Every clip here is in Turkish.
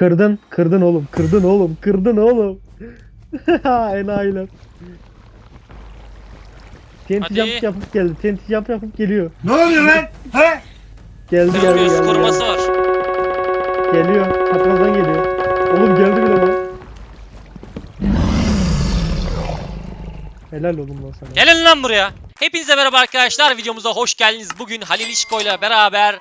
Kırdın, kırdın oğlum, kırdın oğlum, kırdın oğlum. Enayiler. TNT Hadi. jump yapıp geldi, TNT jump yapıp geliyor. Ne oluyor lan? He? Geldi geldi Görmüyoruz geldi. koruması var. Geliyor, çaprazdan geliyor. Oğlum geldi bile lan. Helal oğlum lan sana. Gelin lan buraya. Hepinize merhaba arkadaşlar. Videomuza hoş geldiniz. Bugün Halil İşko ile beraber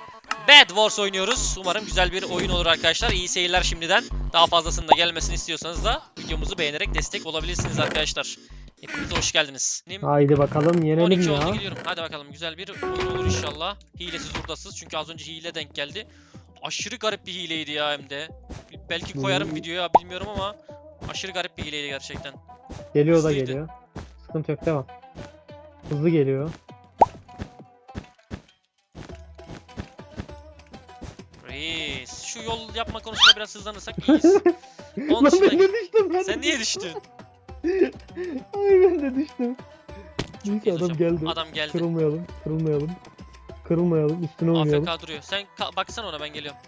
Bad Wars oynuyoruz. Umarım güzel bir oyun olur arkadaşlar. İyi seyirler şimdiden. Daha fazlasının da gelmesini istiyorsanız da videomuzu beğenerek destek olabilirsiniz arkadaşlar. Hepinize hoş geldiniz. Benim Haydi bakalım yenelim 12 ya. oldu gidiyorum. Hadi bakalım güzel bir oyun olur inşallah. Hilesiz hurdasız çünkü az önce hile denk geldi. Aşırı garip bir hileydi ya hem de. Belki koyarım Hmm. videoya bilmiyorum ama aşırı garip bir hileydi gerçekten. Geliyor da Hızlıydı. geliyor. Sıkıntı yok devam. Hızlı geliyor. Yol yapma konusunda biraz hızlanırsak iyiyiz. Onun Lan dışında ben de düştüm ben. sen niye düştün? Ay ben de düştüm. Neyse adam hocam. geldi. Adam geldi. Kırılmayalım, kırılmayalım. Kırılmayalım, üstüne oynayalım. AFK duruyor. Sen ka- baksana ona ben geliyorum.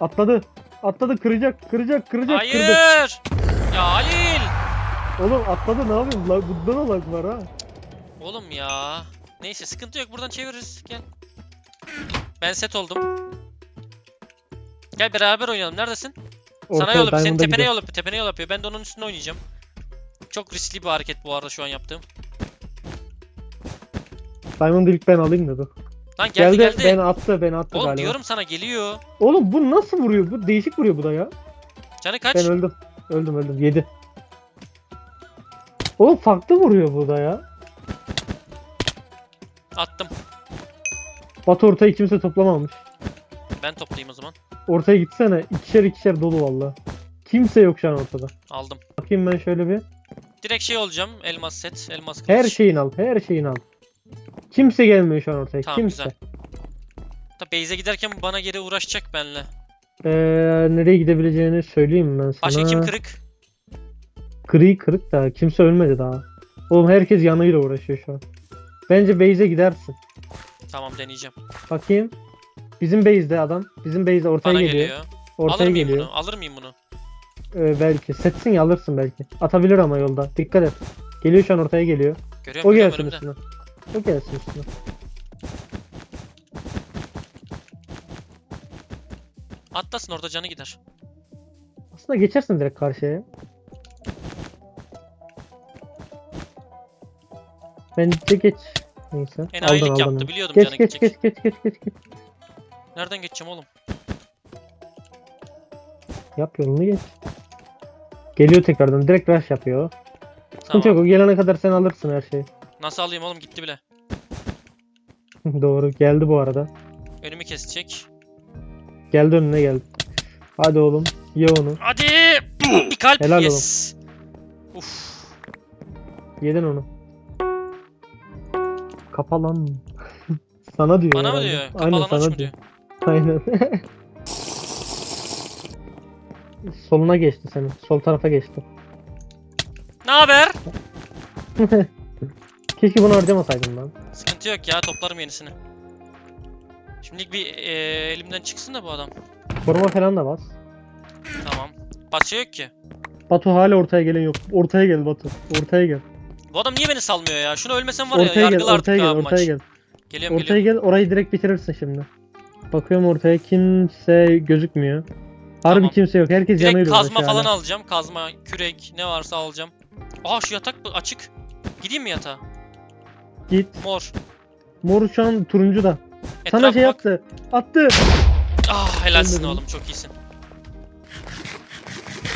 Atladı. Atladı kıracak, kıracak, kıracak, Hayır! kırdı. Ya Halil! Oğlum atladı ne yapayım? La, bunda da lag var ha. Oğlum ya. Neyse sıkıntı yok buradan çeviririz. Gel. Ben set oldum. Gel beraber oynayalım. Neredesin? Sana Ortaya yol yapıyor. Senin tepene gidiyor. yol yapıyor. Tepene yol yapıyor. Ben de onun üstüne oynayacağım. Çok riskli bir hareket bu arada şu an yaptığım. Diamond'ı ilk ben alayım dur. Lan geldi Geldi, beni attı, beni attı Oğlum galiba. diyorum sana geliyor. Oğlum bu nasıl vuruyor? Bu değişik vuruyor bu da ya. Canı kaç? Ben öldüm. Öldüm öldüm. Yedi. Oğlum farklı vuruyor bu da ya. Attım. Batu ortayı kimse toplamamış. Ben toplayayım o zaman. Ortaya gitsene. İkişer ikişer dolu valla. Kimse yok şu an ortada. Aldım. Bakayım ben şöyle bir. Direkt şey olacağım. Elmas set. Elmas kılıç. Her şeyin al. Her şeyin al. Kimse gelmiyor şu an ortaya. Tamam, kimse. güzel. Base'e giderken bana geri uğraşacak benle. Ee, nereye gidebileceğini söyleyeyim ben sana. Başka kim kırık? Gri kırık da kimse ölmedi daha. Oğlum herkes yanıyla uğraşıyor şu an. Bence base'e gidersin. Tamam deneyeceğim. Bakayım. Bizim base'de adam. Bizim base'de ortaya Bana geliyor. geliyor. Ortaya Alır mıyım geliyor. bunu? Alır mıyım bunu? Ee, belki. Setsin ya alırsın belki. Atabilir ama yolda. Dikkat et. Geliyor şu an ortaya geliyor. Görüyorum O gelsin üstüne. O gelsin üstüne. Atlasın orada canı gider. Aslında geçersin direkt karşıya. Bence geç. Neyse. Enayilik aldın, yaptı aldın. biliyordum Geç canı geç geç geç geç geç geç. Nereden geçeceğim oğlum? Yap yolunu geç. Geliyor tekrardan. Direkt rush yapıyor. Tamam. yok. O gelene kadar sen alırsın her şeyi. Nasıl alayım oğlum gitti bile. Doğru. Geldi bu arada. Önümü kesecek. Geldi önüne geldi. Hadi oğlum. Ye onu. Hadi! Bir kalp. Helal yes. Uf. Yedin onu. Kapa lan. sana diyor. Bana mı herhalde. diyor? Aynen Kapalan aç sana mı diyor? Aynen. Soluna geçti senin. Sol tarafa geçti. Ne haber? Keşke bunu harcamasaydın lan. Sıkıntı yok ya toplarım yenisini. Şimdilik bir eee, elimden çıksın da bu adam. Koruma falan da bas. Tamam. Başka yok ki. Batu hala ortaya gelen yok. Ortaya gel Batu. Ortaya gel. Bu adam niye beni salmıyor ya? Şunu ölmesem var ya Ortaya gel, yargılardık ortaya gel, ortaya maç. gel. Geliyorum Ortaya geliyorum. gel, orayı direkt bitirirsin şimdi. Bakıyorum ortaya kimse gözükmüyor. Harbi Tamam. kimse yok. Herkes Direkt yanıyla kazma falan alacağım. Kazma, kürek ne varsa alacağım. Aa şu yatak bu- açık. Gideyim mi yatağa? Git. Mor. Mor şu an turuncu da. Sana şey bak. yaptı. Attı. Ah helalsin Ölmedim. oğlum çok iyisin.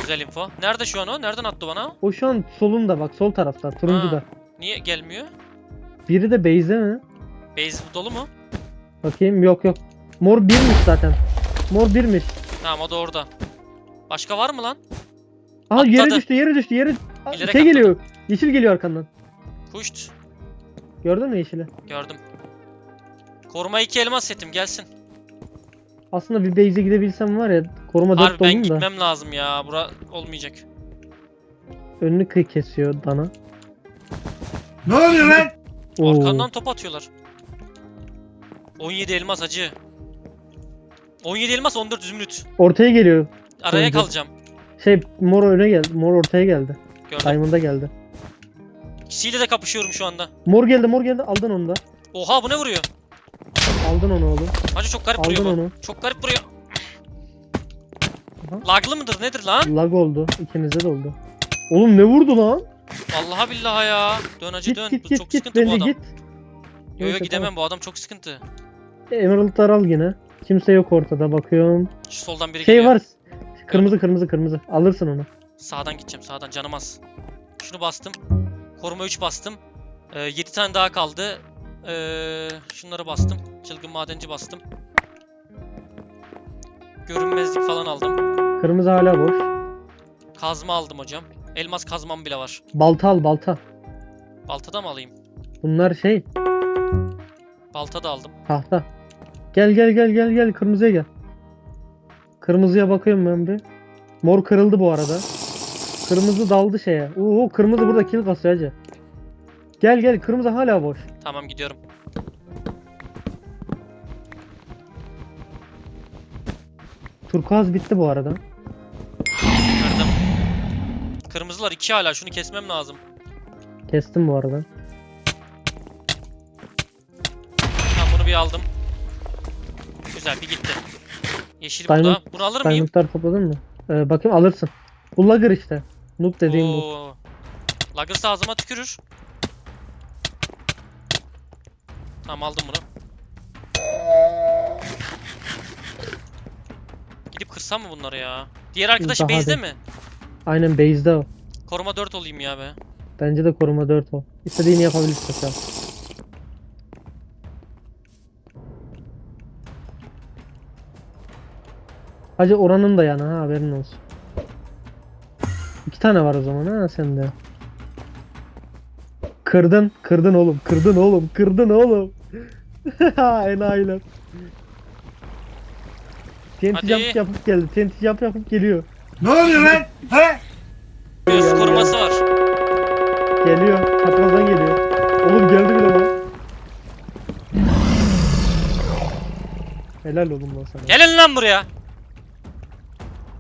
Güzel info. Nerede şu an o? Nereden attı bana? O şu an solunda bak sol tarafta turuncu Ha. da. Niye gelmiyor? Biri de base'de mi? Base dolu mu? Bakayım yok yok. Mor birmiş zaten. Mor birmiş. Tamam o da orada. Başka var mı lan? Aha yere Atladı. düştü yere düştü yere. Aa, Bilerek şey atladı. geliyor. Yeşil geliyor arkandan. Kuşt. Gördün mü yeşili? Gördüm. Koruma 2 elmas setim gelsin. Aslında bir base'e gidebilsem var ya koruma 4 Harbi ben olayım da. gitmem lazım ya. Bura olmayacak. Önünü kıy kesiyor dana. Ne oluyor lan? Oo. Arkandan top atıyorlar. 17 elmas acı. 17 elmas 14 zümrüt. Ortaya geliyor. Araya Sonuncu. kalacağım. Şey mor öne geldi. Mor ortaya geldi. Gördüm. Diamond'a geldi. İkisiyle de kapışıyorum şu anda. Mor geldi mor geldi. Aldın onu da. Oha bu ne vuruyor? Aldın onu oğlum. Hacı çok garip vuruyor Aldın bu. onu. Çok garip vuruyor. Aha. Laglı mıdır nedir lan? Lag oldu. İkinize de oldu. Oğlum ne vurdu lan? Vallahi billahi ya. Dön Git dön. git bu git çok git. sıkıntı bu adam. git. Yo yo gidemem bu adam çok sıkıntı. Emerald'lar al yine. Kimse yok ortada bakıyorum. Şu soldan biri Şey geliyor. var. Kırmızı kırmızı kırmızı. Alırsın onu. Sağdan gideceğim sağdan canım az. Şunu bastım. Koruma 3 bastım. Ee, 7 tane daha kaldı. Ee, şunları bastım. Çılgın madenci bastım. Görünmezlik falan aldım. Kırmızı hala boş. Kazma aldım hocam. Elmas kazmam bile var. Balta al balta. Balta da mı alayım? Bunlar şey Balta da aldım. tahta. Gel gel gel gel gel kırmızıya gel. Kırmızıya bakıyorum ben bir. Mor kırıldı bu arada. Kırmızı daldı şeye. Oo kırmızı burada kill kasıyor hacı. Gel gel kırmızı hala boş. Tamam gidiyorum. Turkuaz bitti bu arada. Kırdım. Kırmızılar 2 hala şunu kesmem lazım. Kestim bu arada. Tamam bunu bir aldım. Güzel bir gitti. Yeşil Diamond- burada. Bunu alır mıyım? Diamondlar topladın mı? Ee, bakayım alırsın. Bu lagger işte. Noob dediğim bu. Oo. Lagers ağzıma tükürür. Tamam aldım bunu. Kırsam mı bunları ya? Diğer arkadaş Daha base'de değil. mi? Aynen base'de o. Koruma 4 olayım ya be. Bence de koruma 4 o. İstediğini yapabilirsin sen. Hacı oranın da yani ha haberin olsun. İki tane var o zaman ha sende. Kırdın, kırdın oğlum, kırdın oğlum, kırdın oğlum. Enayiler. TNT Hadi. jump yapıp geldi, TNT jump yapıp geliyor. Ne oluyor lan? He? Göz koruması var. Geliyor, çaprazdan geliyor. Oğlum geldi bile lan. Helal oğlum lan sana. Gelin lan buraya.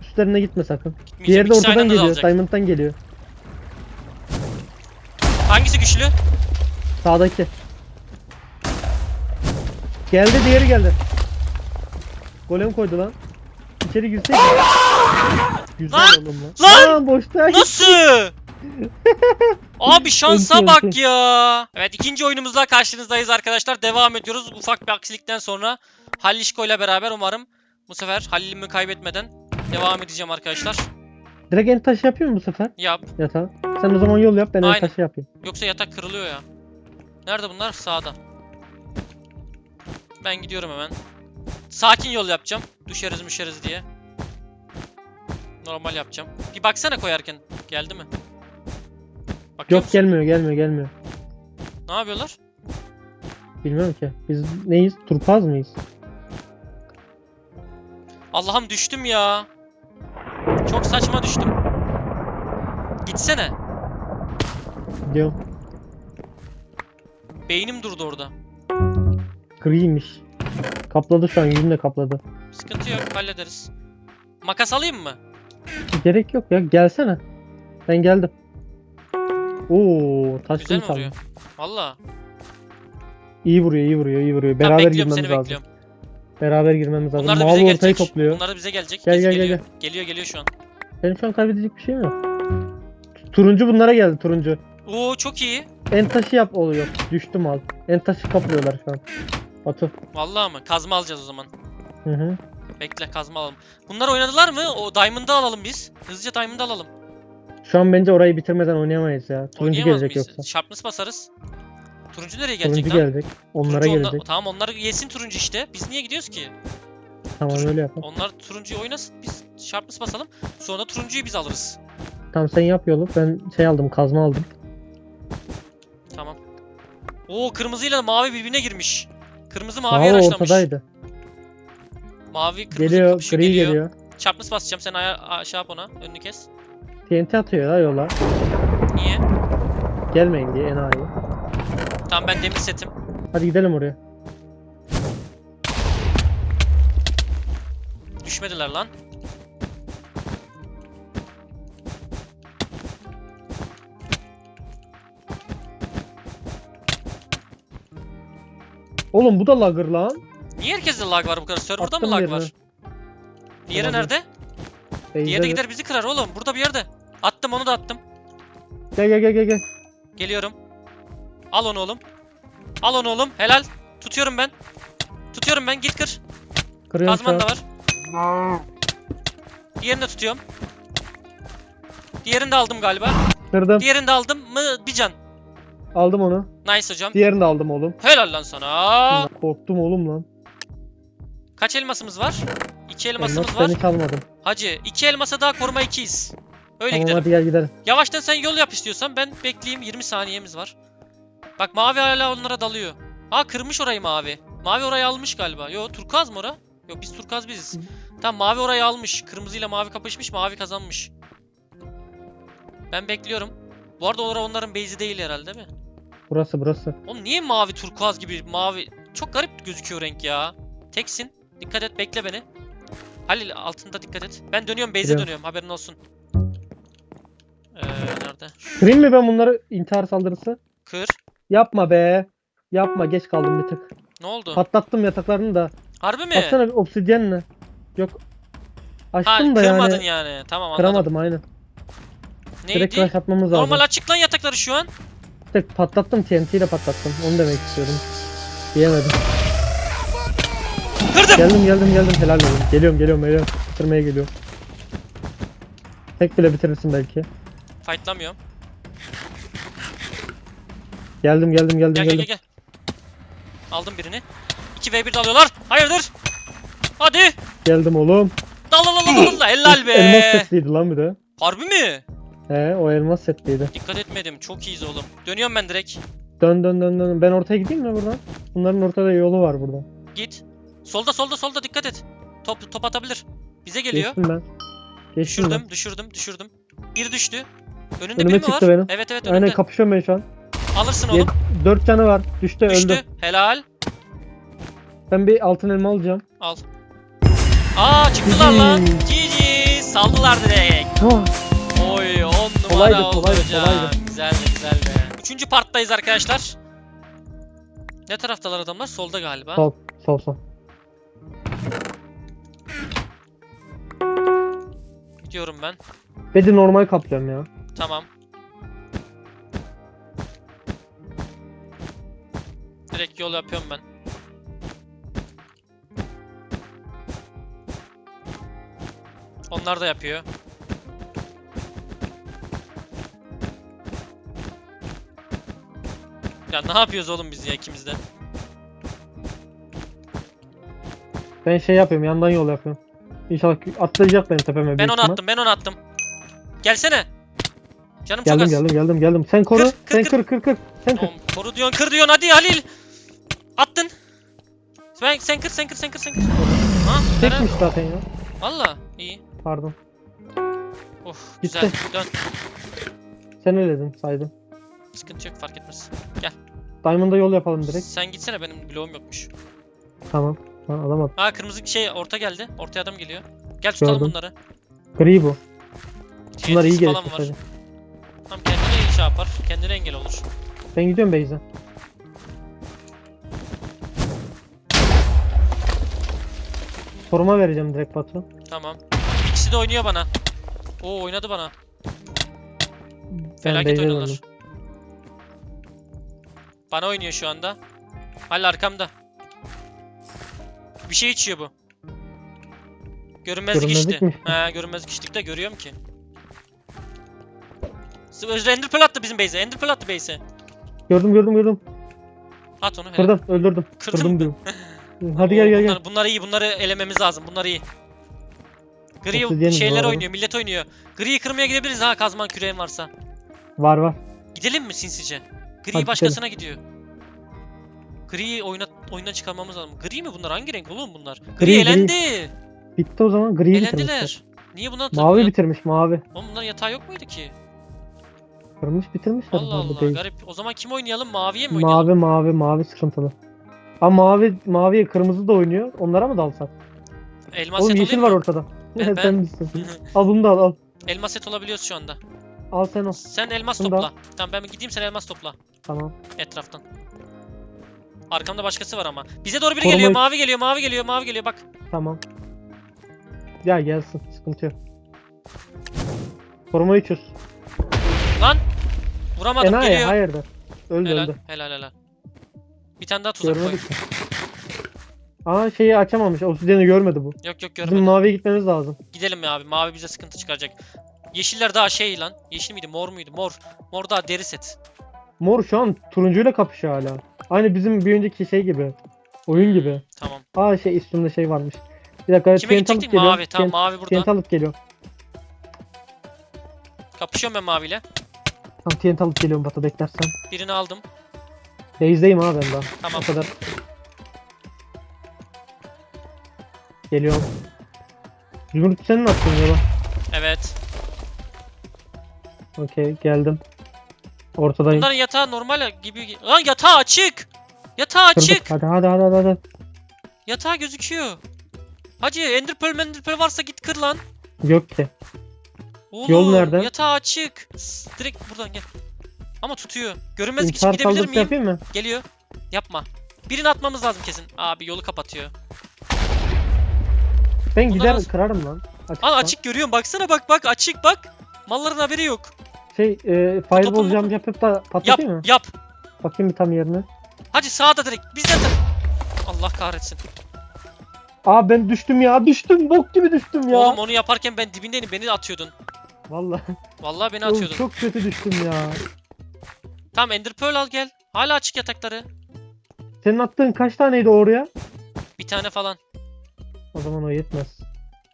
Üstlerine gitme sakın. Gitmeyeceğim. Diğeri de İkisi aynı ortadan anda geliyor. dalacak. Diamond'dan geliyor. Hangisi güçlü? Sağdaki. Geldi diğeri geldi. Golem koydu lan. İçeri girseydi. Güzel Lan! oğlum lan. Lan! Aa, boşta. Nasıl? Abi şansa bak ya. Evet ikinci oyunumuzla karşınızdayız arkadaşlar. Devam ediyoruz. Ufak bir aksilikten sonra Halil İşko ile beraber umarım bu sefer Halil'imi kaybetmeden devam edeceğim arkadaşlar. Direkt en taşı yapıyor mu bu sefer? Yap. Yatağı. Sen o zaman yol yap ben en Aynen. taşı yapayım. Yoksa yatak kırılıyor ya. Nerede bunlar? Sağda. Ben gidiyorum hemen. Sakin yol yapacağım. Düşeriz müşeriz diye. Normal yapacağım. Bir baksana koyarken. Geldi mi? Bakıyor Yok musun? gelmiyor gelmiyor gelmiyor. Ne yapıyorlar? Bilmiyorum ki. Biz neyiz? Turkuaz mıyız? Allah'ım düştüm ya. Çok saçma düştüm. Gitsene. Gidiyorum. Beynim durdu orada. Griymiş. Kapladı şu an yüzünü de kapladı. Sıkıntı yok hallederiz. Makas alayım mı? Gerek yok ya gelsene. Ben geldim. Oo taş Güzel mi vuruyor? Valla. İyi vuruyor, iyi vuruyor, iyi vuruyor. Tamam Beraber bekliyorum girmemiz seni lazım. bekliyorum. Beraber girmemiz lazım. Bunlar da Mavi bize ortayı gelecek. topluyor. Bunlar da bize gelecek. Gel, Kesin gel, gel, geliyor. Geliyor geliyor şu an. Benim şu an kaybedecek bir şeyim yok. Turuncu bunlara geldi turuncu. Oo çok iyi. En taşı yap oluyor. Düştü mal. En taşı kaplıyorlar şu an. Batu. Vallahi mı? Kazma alacağız o zaman. Hı hı. Bekle kazma alalım. Bunlar oynadılar mı? O Diamond'ı alalım biz. Hızlıca Diamond'ı alalım. Şu an bence orayı bitirmeden oynayamayız ya. Turuncu Oynayamaz gelecek mıyız? yoksa. Sharpness basarız. Turuncu nereye gelecek Turuncu lan? gelecek. Onlara Turuncu gelecek. Tamam onlar yesin turuncu işte. Biz niye gidiyoruz ki? Tamam öyle yapalım. Onlar turuncuyu oynasın. Biz Sharpness basalım. Sonra turuncuyu biz alırız. Tamam sen yap yolu. Ben şey aldım, kazma aldım. Tamam. Oo kırmızıyla mavi birbirine girmiş. Kırmızı mavi araçlamış. ortadaydı. Mavi kırmızı Geliyor, kapışıyor, gri geliyor. geliyor. Sharpness basacağım. Sen aya aşağı yap ona. Önünü kes. TNT atıyor ya yola. Niye? Gelmeyin diye enayi. Tamam ben demir setim. Hadi gidelim oraya. Düşmediler lan. Oğlum bu da lagır lan. Niye herkeste lag var bu kadar? Serverda mı Attım lag yerine. var? Diğeri Olabilir. nerede? Diğeri de de- gider bizi kırar oğlum. Burada bir yerde. Attım onu da attım. Gel gel gel gel gel. Geliyorum. Al onu oğlum. Al onu oğlum. Helal. Tutuyorum ben. Tutuyorum ben. Git kır. Kırıyorum şu Kazman an. da var. Diğerini de tutuyorum. Diğerini de aldım galiba. Kırdım. Diğerini de aldım mı bir can. Aldım onu. Nice hocam. Diğerini de aldım oğlum. Helal lan sana. Korktum oğlum lan. Kaç elmasımız var? İki Elmas elmasımız var. seni çalmadım. Hacı iki elmasa daha koruma ikiyiz. Öyle Tamam gidelim. hadi gel gidelim. Yavaştan sen yol yap istiyorsan ben bekleyeyim 20 saniyemiz var. Bak mavi hala onlara dalıyor. Aa kırmış orayı mavi. Mavi orayı almış galiba. Yo turkuaz mı ora? Yok biz turkuaz biziz. Tamam mavi orayı almış. Kırmızıyla mavi kapışmış mavi kazanmış. Ben bekliyorum. Bu arada orada onların base'i değil herhalde değil mi? Burası burası. Oğlum niye mavi turkuaz gibi mavi? Çok garip gözüküyor renk ya. Teksin. Dikkat et bekle beni. Halil altında dikkat et. Ben dönüyorum base'e dönüyorum haberin olsun. Ee, nerede? Kırayım mı ben bunları intihar saldırısı? Kır. Yapma be. Yapma geç kaldım bir tık. Ne oldu? Patlattım yataklarını da. Harbi mi? Baksana bir obsidyenle. Yok. Ha Açtım da kırmadın yani. yani. Tamam anladım. Kıramadım aynen. Direkt Neydi? rush atmamız lazım. Normal açık lan yatakları şu an. Tek patlattım TNT ile patlattım. Onu demek istiyordum. Diyemedim. Kırdım. Geldim geldim geldim helal olsun. Geliyorum geliyorum geliyorum. Bitirmeye geliyorum. Tek bile bitirirsin belki. Fightlamıyorum. Geldim geldim geldim Gel gel geldim. gel gel. Aldım birini. 2v1 dalıyorlar. Hayırdır? Hadi. Geldim oğlum. Dal dal dal dal dal. Helal be. Elmas setliydi lan bir de. Harbi mi? He o elmas setliydi. Dikkat etmedim. Çok iyiyiz oğlum. Dönüyorum ben direkt. Dön dön dön dön. Ben ortaya gideyim mi buradan? Bunların ortada yolu var burada. Git. Solda solda solda dikkat et. Top top atabilir. Bize geliyor. Geçtim ben. Geçtim ben. Düşürdüm, düşürdüm, düşürdüm. Bir düştü. Önünde Önüme biri mi var? benim. Evet evet önünde. Aynen kapışıyorum ben şu an. Alırsın oğlum. Dört canı var. Düştü, Düştü. öldü. Helal. Ben bir altın elma alacağım. Al. Aa çıktılar lan. GG. Saldılar direkt. Ah, Oy 10 numara Kolaydı, oldu kolaydı, hocam. kolaydı. Güzeldi güzeldi. Üçüncü parttayız arkadaşlar. Ne taraftalar adamlar? Solda galiba. sol, sol sol. Gidiyorum ben. Bedi normal kaplıyorum ya. Tamam. Direkt yol yapıyorum ben. Onlar da yapıyor. Ya ne yapıyoruz oğlum biz ya ikimiz de? Ben şey yapıyorum, yandan yol yapıyorum. İnşallah atlayacak benim tepeme. Ben büyük onu ihtimal. attım, ben onu attım. Gelsene. Canım çok Geldim az. geldim geldim geldim. Sen koru. Kır, kır, sen kır. kır kır. Sen kır. Oğlum, koru diyorsun, kır diyorsun. Hadi Halil. Attın. Sen, sen kır, sen kır, sen kır, sen kır. Ha? Tekmiş zaten ya. Valla iyi. Pardon. Of güzel. Dön. Sen öyle dedin saydım. Sıkıntı yok fark etmez. Diamond'a yol yapalım direkt. Sen gitsene benim bloğum yokmuş. Tamam. Ha, alamadım. Ha kırmızı şey orta geldi. Ortaya adam geliyor. Gel tutalım Gördüm. bunları. Gri bu. Bunlar iyi gelişmiş var. hadi. Tamam kendine şey yapar. Kendine engel olur. Ben gidiyorum Beyza. Soruma vereceğim direkt patron. Tamam. İkisi de oynuyor bana. Oo oynadı bana. Ben Felaket Beyza'ya oynuyorlar. Bana oynuyor şu anda. Hal arkamda. Bir şey içiyor bu. Görünmezlik, Görünmezlik içti. mi? He görünmezlik içtik de görüyorum ki. Ender Pearl attı bizim base'e. Ender Pearl attı base'e. Gördüm gördüm gördüm. At onu. helal. Kırdım öldürdüm. Kırdım diyorum. Hadi gel gel gel. bunlar, bunlar iyi. Bunları elememiz lazım. Bunlar iyi. Gri şeyler var oynuyor. Millet oynuyor. Gri'yi kırmaya gidebiliriz ha kazman küreğin varsa. Var var. Gidelim mi sinsice? Gri Hadi başkasına gidiyor. Gri'yi oyuna, oyuna çıkarmamız lazım. Gri mi bunlar? Hangi renk oğlum bunlar? Gri, Gri, gri. elendi. Bitti o zaman gri bitirmişler. Elendiler. Niye bunlar Mavi bitirmiş mavi. Oğlum bunların yatağı yok muydu ki? Kırmış bitirmişler. Allah mavi Allah değil. garip. O zaman kim oynayalım? Maviye mi oynayalım? Mavi mavi mavi sıkıntılı. Ama mavi maviye kırmızı da oynuyor. Onlara mı dalsak? Elmas Oğlum set yeşil var mı? ortada. Ben- sen ben- misin? al bunu da al al. Elmas set olabiliyoruz şu anda. Al sen o. Sen elmas Bunu da topla. Tamam ben gideyim sen elmas topla. Tamam. Etraftan. Arkamda başkası var ama. Bize doğru biri Koruma- geliyor. Mavi geliyor. Mavi geliyor. Mavi geliyor. Bak. Tamam. Ya gelsin. Sıkıntı yok. Korumayı çöz. Lan. Vuramadım. Enayi geliyor. hayırdır. Öldü helal, öldü. helal helal. Bir tane daha tuzak koy. Görmedik mi? Aa şeyi açamamış. Obsidiyeni görmedi bu. Yok yok Bizim görmedim. maviye gitmemiz lazım. Gidelim ya abi. Mavi bize sıkıntı çıkaracak. Yeşiller daha şey lan. Yeşil miydi? Mor muydu? Mor. Mor daha deri set. Mor şu an turuncuyla kapışıyor hala. Aynı bizim bir önceki şey gibi. Oyun gibi. Tamam. Aa şey üstünde şey varmış. Bir dakika Kime TNT alıp gidecektik? geliyorum. Mavi. Tamam mavi burada. TNT alıp geliyorum. Kapışıyorum ben maviyle. Tamam TNT alıp geliyorum Batu beklersen. Birini aldım. Base'deyim abi ben daha. Tamam. O kadar. Geliyorum. Zümrüt senin attın yola. Evet. Okey geldim. Ortadayım. Bunların yatağı normal gibi. Lan yatağı açık. Yatağı Kırdık. açık. Hadi hadi hadi hadi. hadi. Yatağı gözüküyor. Hacı Ender Pearl Ender Pearl varsa git kır lan. Yok ki. Oğlum, Yol nerede? Yatağı açık. Direkt buradan gel. Ama tutuyor. Görünmez geçip İntihar gidebilir miyim? yapayım mı? Geliyor. Yapma. Birini atmamız lazım kesin. Abi yolu kapatıyor. Ben Bunlar gider nasıl- kırarım lan. Açıktan. Lan açık görüyorum. Baksana bak bak açık bak. Malların haberi yok. Şey e, fireball jump yapıp da Yap patlatayım mı? yap. Bakayım bir tam yerine. Hacı sağda direkt. Bizden de. Allah kahretsin. Aa ben düştüm ya düştüm bok gibi düştüm ya. Oğlum onu yaparken ben dibindeydim. Beni atıyordun. Vallahi. Vallahi beni Oğlum, atıyordun. çok kötü düştüm ya. Tamam Ender Pearl al gel. Hala açık yatakları. Senin attığın kaç taneydi oraya? Bir tane falan. O zaman o yetmez.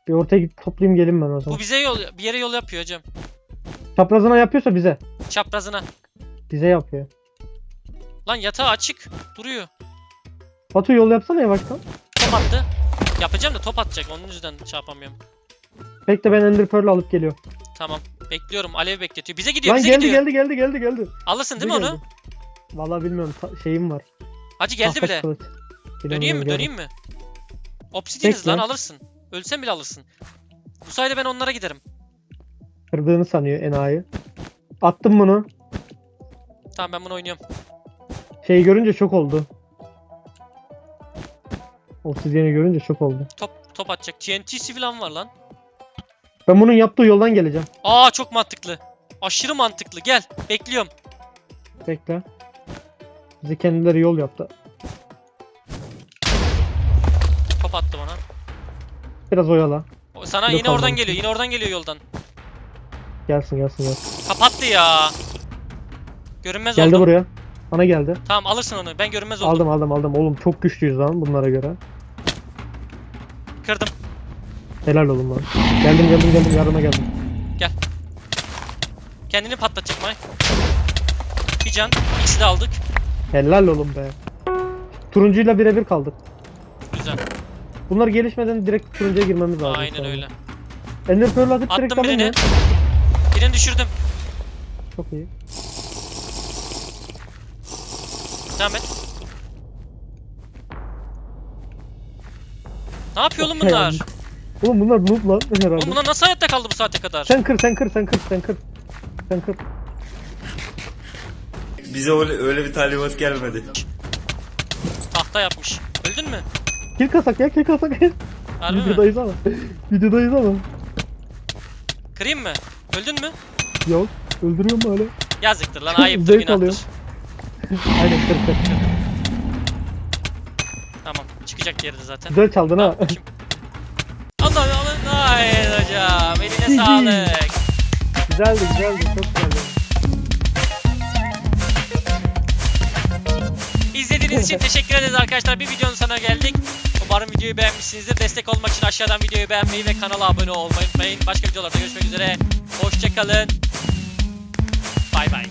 Bir ortaya gidip toplayayım gelin ben o Bu zaman. bize yol bir yere yol yapıyor hocam. Çaprazına yapıyorsa bize. Çaprazına. Bize yapıyor. Lan yatağı açık. Duruyor. Batu yol yapsana yavaştan. Top attı. Yapacağım da top atacak. Onun yüzden şey yapamıyorum. Bekle ben Ender Pearl alıp geliyorum. Tamam. Bekliyorum. Alev bekletiyor. Bize gidiyor. Lan bize geldi gidiyor. geldi geldi geldi geldi. Alırsın değil Bize mi onu? geldi. Vallahi bilmiyorum ta- şeyim var. Hacı geldi Tahta bile. kılıç. Döneyim mi? Döneyim mi? Obsidianiz Bekle. lan alırsın. Ölsen bile alırsın. Bu sayede ben onlara giderim. Kırdığını sanıyor enayi. Attım bunu. Tamam ben bunu oynuyorum. Şeyi görünce şok oldu. Obsidian'i görünce şok oldu. Top top atacak. TNT'si falan var lan. Ben bunun yaptığı yoldan geleceğim. Aa çok mantıklı. Aşırı mantıklı. Gel. Bekliyorum. Bekle. Bize kendileri yol yaptı. Top attı bana. Biraz oyala. O- Sana Yok yine oradan geliyor. Yine oradan geliyor yoldan. Gelsin gelsin gelsin. Kapattı ya. Görünmez Geldi oldum. buraya. Bana geldi. Tamam alırsın onu. Ben görünmez oldum. Aldım aldım aldım. Oğlum çok güçlüyüz lan bunlara göre. Kırdım. Helal olun lan. Geldim geldim geldim yardıma geldim. Kendini patlatacak May. Bir can. İkisi de aldık. Helal olun be. Turuncuyla birebir kaldık. Güzel. Bunlar gelişmeden direkt turuncuya girmemiz lazım. şu Aynen öyle. Ender Pearl atıp direkt Attım alın birini. ya. Birini düşürdüm. Çok iyi. Devam et. Ne yapıyor oğlum bunlar? Oğlum bunlar noob lan herhalde. Oğlum bunlar nasıl hayatta kaldı bu saate kadar? Sen kır sen kır sen kır sen kır. Sen kır. Bize öyle, öyle bir talimat gelmedi. Tahta yapmış. Öldün mü? Kill kasak ya kill kasak. Harbi mi? Videodayız ama. Videodayız ama. Kırayım mı? Öldün mü? Yok. Öldürüyor mu hala? Yazıktır lan ayıptır Zevk günahtır. alıyorum. Aynen kır kır. Tamam çıkacak yerde zaten. Güzel çaldın ha. Bakayım. Allah Allah. Hayır hocam. Eline sağlık. güzeldi güzeldi çok güzeldi. İzlediğiniz için teşekkür ederiz arkadaşlar. Bir videonun sonuna geldik. Umarım videoyu beğenmişsinizdir. Destek olmak için aşağıdan videoyu beğenmeyi ve kanala abone olmayı unutmayın. Başka videolarda görüşmek üzere. Hoşçakalın. Bay bay.